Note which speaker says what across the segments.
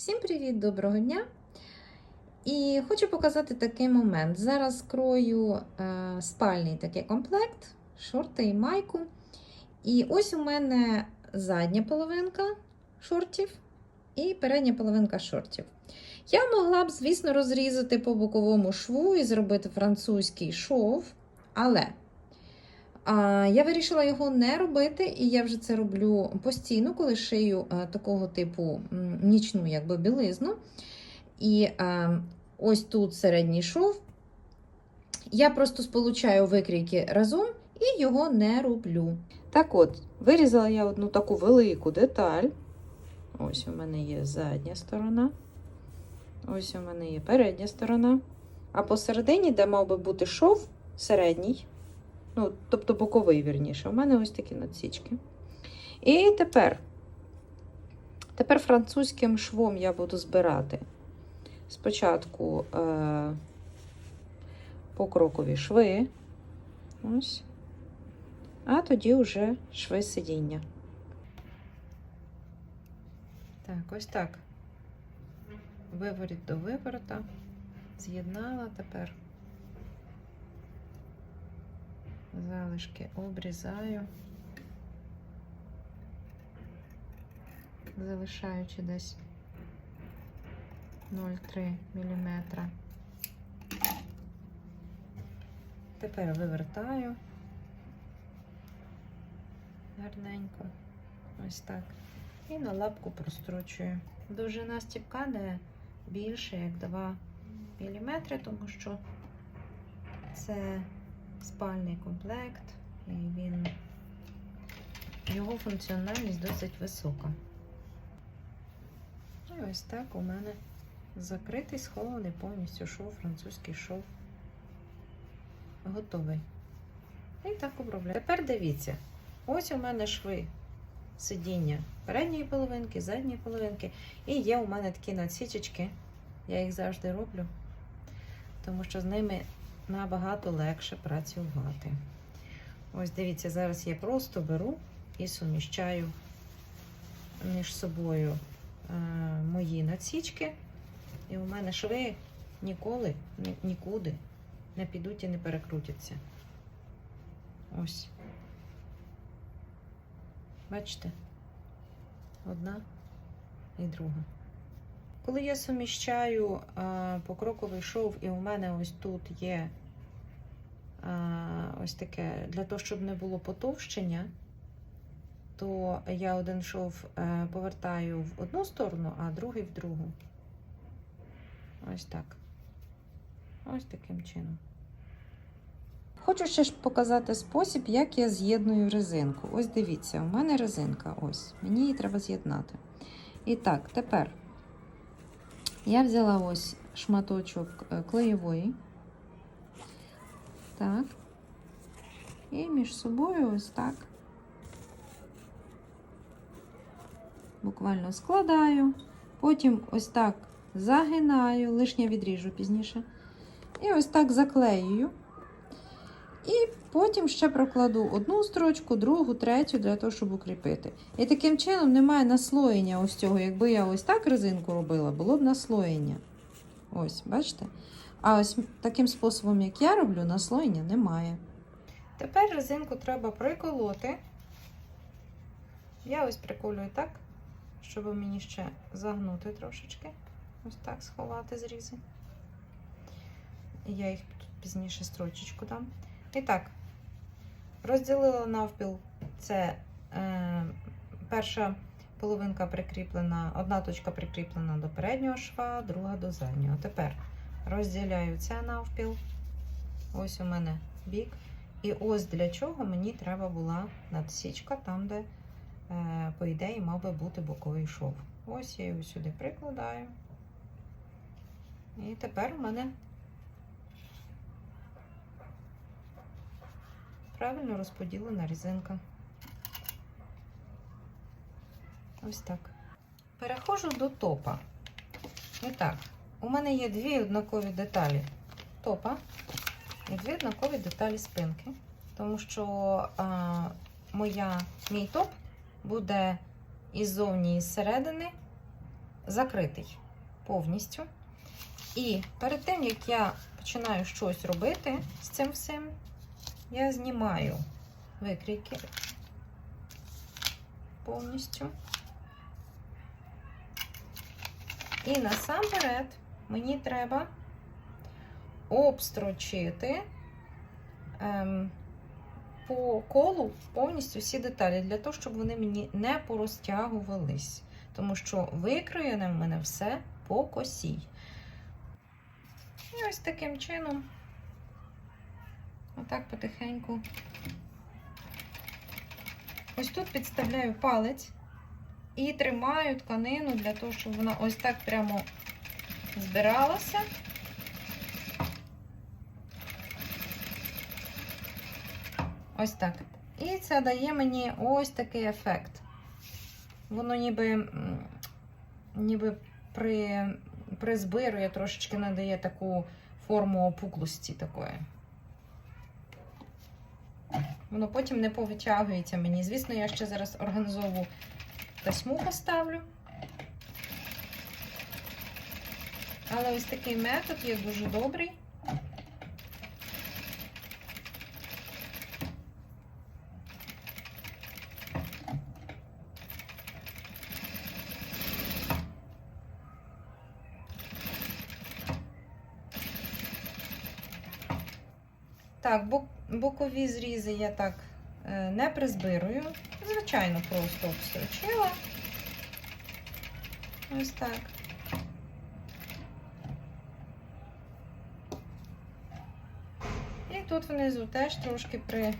Speaker 1: Всім привіт, доброго дня! І хочу показати такий момент. Зараз крою е, спальний такий комплект, шорти і майку. І ось у мене задня половинка шортів і передня половинка шортів. Я могла б, звісно, розрізати по боковому шву і зробити французький шов, але я вирішила його не робити, і я вже це роблю постійно, коли шию такого типу нічну якби, білизну. І ось тут середній шов. Я просто сполучаю викрійки разом і його не роблю. Так от, вирізала я одну таку велику деталь. Ось у мене є задня сторона. Ось у мене є передня сторона. А посередині, де мав би бути шов середній, ну, тобто боковий, вірніше, у мене ось такі надсічки. І тепер, тепер французьким швом я буду збирати спочатку е, покрокові шви. Ось. А тоді вже шви сидіння. Так, ось так. Виворіт до виворота. З'єднала тепер. Залишки обрізаю, залишаючи десь 0,3 мм. Тепер вивертаю гарненько. Ось так. І на лапку прострочую. Довжина стіпка не більше, як 2 мм, тому що це спальний комплект, і він, його функціональність досить висока. І ось так у мене закритий, схований повністю шов, французький шов готовий. І так обробляю. Тепер дивіться, ось у мене шви сидіння передньої половинки, задньої половинки. І є у мене такі надсічечки. Я їх завжди роблю, тому що з ними набагато легше працювати. Ось дивіться, зараз я просто беру і суміщаю між собою е, мої надсічки. І у мене шви ніколи, ні- нікуди не підуть і не перекрутяться. Ось. Бачите? Одна і друга. Коли я суміщаю а, покроковий шов, і у мене ось тут є а, ось таке, для того, щоб не було потовщення, то я один шов е, повертаю в одну сторону, а другий в другу. Ось так. Ось таким чином. Хочу ще ж показати спосіб, як я з'єдную резинку. Ось дивіться, у мене резинка. Ось. Мені її треба з'єднати. І так, тепер я взяла ось шматочок е, клеєвої. Так. І між собою ось так. Буквально складаю. Потім ось так загинаю, лишнє відріжу пізніше. І ось так заклеюю. І потім ще прокладу одну строчку, другу, третю для того, щоб укріпити. І таким чином немає наслоєння ось цього. Якби я ось так резинку робила, було б наслоєння. Ось, бачите? А ось таким способом, як я роблю, наслоєння немає. Тепер резинку треба приколоти. Я ось приколюю так, щоб мені ще загнути трошечки. Ось так сховати зрізи. Я їх тут пізніше строчечку дам. І так, розділила навпіл. Це е, перша половинка прикріплена, одна точка прикріплена до переднього шва, друга до заднього. Тепер розділяю це навпіл. Ось у мене бік. І ось для чого мені треба була надсічка, там, де, е, по ідеї, мав би бути боковий шов. Ось я його сюди прикладаю. І тепер у мене правильно розподілена резинка. Ось так. Переходжу до топа. І так, у мене є дві однакові деталі топа і дві однакові деталі спинки. Тому що а, моя, мій топ буде іззовні і зсередини закритий повністю. І перед тим, як я починаю щось робити з цим всім, я знімаю викрійки повністю. І насамперед мені треба обстрочити ем, по колу повністю всі деталі, для того, щоб вони мені не порозтягувались. Тому що викроєне в мене все по косій. І ось таким чином, отак потихеньку. Ось тут підставляю палець і тримаю тканину для того, щоб вона ось так прямо збиралася. Ось так. І це дає мені ось такий ефект. Воно ніби, ніби при, призбирує, трошечки надає таку форму опуклості такої. Воно потім не повитягується мені. Звісно, я ще зараз організову тасьму поставлю. Але ось такий метод є дуже добрий. Так, бокові зрізи я так е, не призбирую. Звичайно, просто обстрочила. Ось так. І тут внизу теж трошки при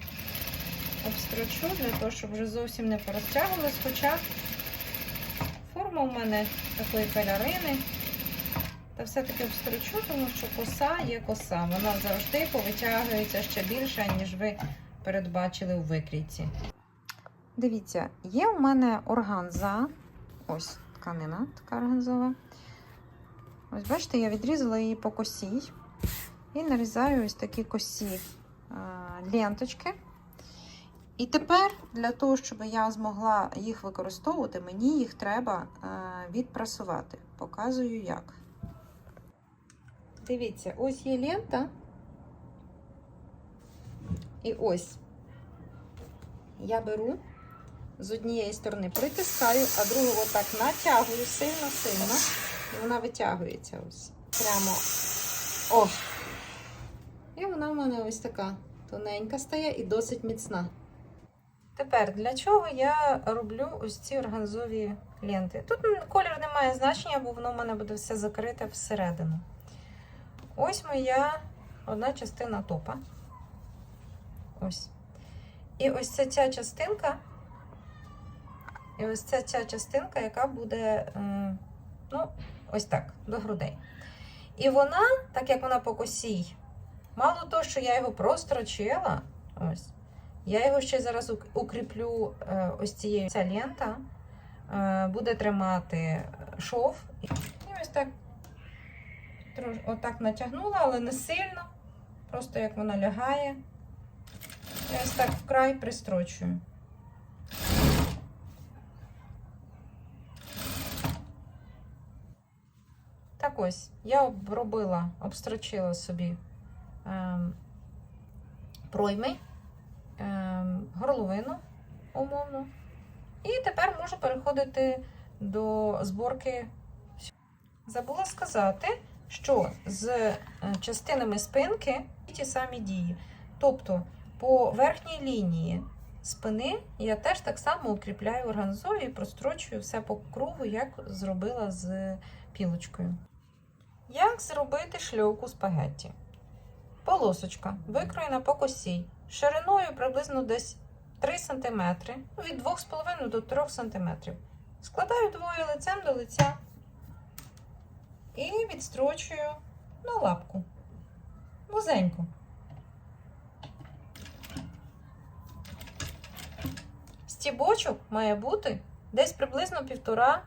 Speaker 1: обстрочу, для того, щоб вже зовсім не порозтягувалось, хоча форма у мене такої пелярини. Та все-таки обстрочу, тому що коса є коса. Вона завжди повитягується ще більше, ніж ви передбачили у викрійці. Дивіться, є у мене органза. Ось тканина така органзова. Ось бачите, я відрізала її по косі і нарізаю ось такі косі а, ленточки. І тепер для того, щоб я змогла їх використовувати, мені їх треба а, відпрасувати. Показую як. Дивіться, ось є лента. І ось я беру з однієї сторони притискаю, а другу отак натягую сильно-сильно. І вона витягується ось. Прямо. О! І вона в мене ось така тоненька стає і досить міцна. Тепер для чого я роблю ось ці органзові ленти? Тут колір не має значення, бо воно в мене буде все закрите всередину. Ось моя одна частина топа. Ось. І ось це ця частинка. І ось це ця частинка, яка буде, ну, ось так, до грудей. І вона, так як вона по косій, мало того, що я його прострочила, ось, я його ще зараз укріплю е, ось цією ця лента, е, буде тримати шов. І ось так отак натягнула, але не сильно. Просто як вона лягає. Я ось так вкрай пристрочую. Так ось, я обробила, обстрочила собі ем, пройми, ем, горловину умовно. І тепер можу переходити до зборки. Забула сказати, що з частинами спинки ті самі дії. Тобто по верхній лінії спини я теж так само укріпляю органзою і прострочую все по кругу, як зробила з пілочкою. Як зробити шльовку спагетті? Полосочка викроєна по косі, шириною приблизно десь 3 см, від 2,5 до 3 см. Складаю двоє лицем до лиця і відстрочую на лапку. Вузеньку. Стібочок має бути десь приблизно 1,5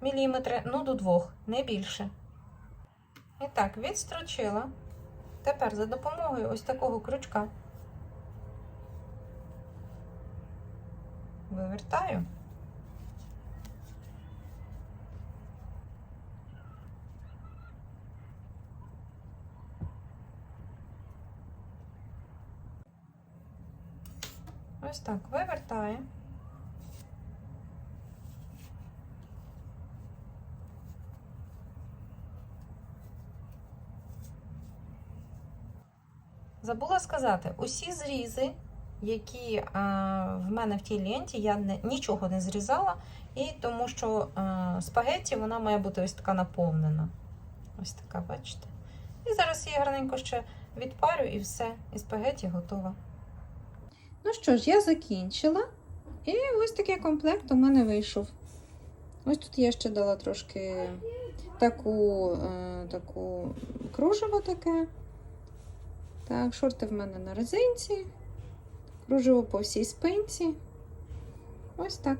Speaker 1: мм, ну до 2, не більше. І так, відстрочила. Тепер за допомогою ось такого крючка вивертаю. Ось так вивертає. Забула сказати, усі зрізи, які е, в мене в тій ленті, я не, нічого не зрізала, і тому що е, спагетті вона має бути ось така наповнена. Ось така, бачите. І зараз її гарненько ще відпарю і все, і спагетті готова. Ну що ж, я закінчила. І ось такий комплект у мене вийшов. Ось тут я ще дала трошки таку, е, таку кружево таке. Так, шорти в мене на резинці, кружево по всій спинці. Ось так.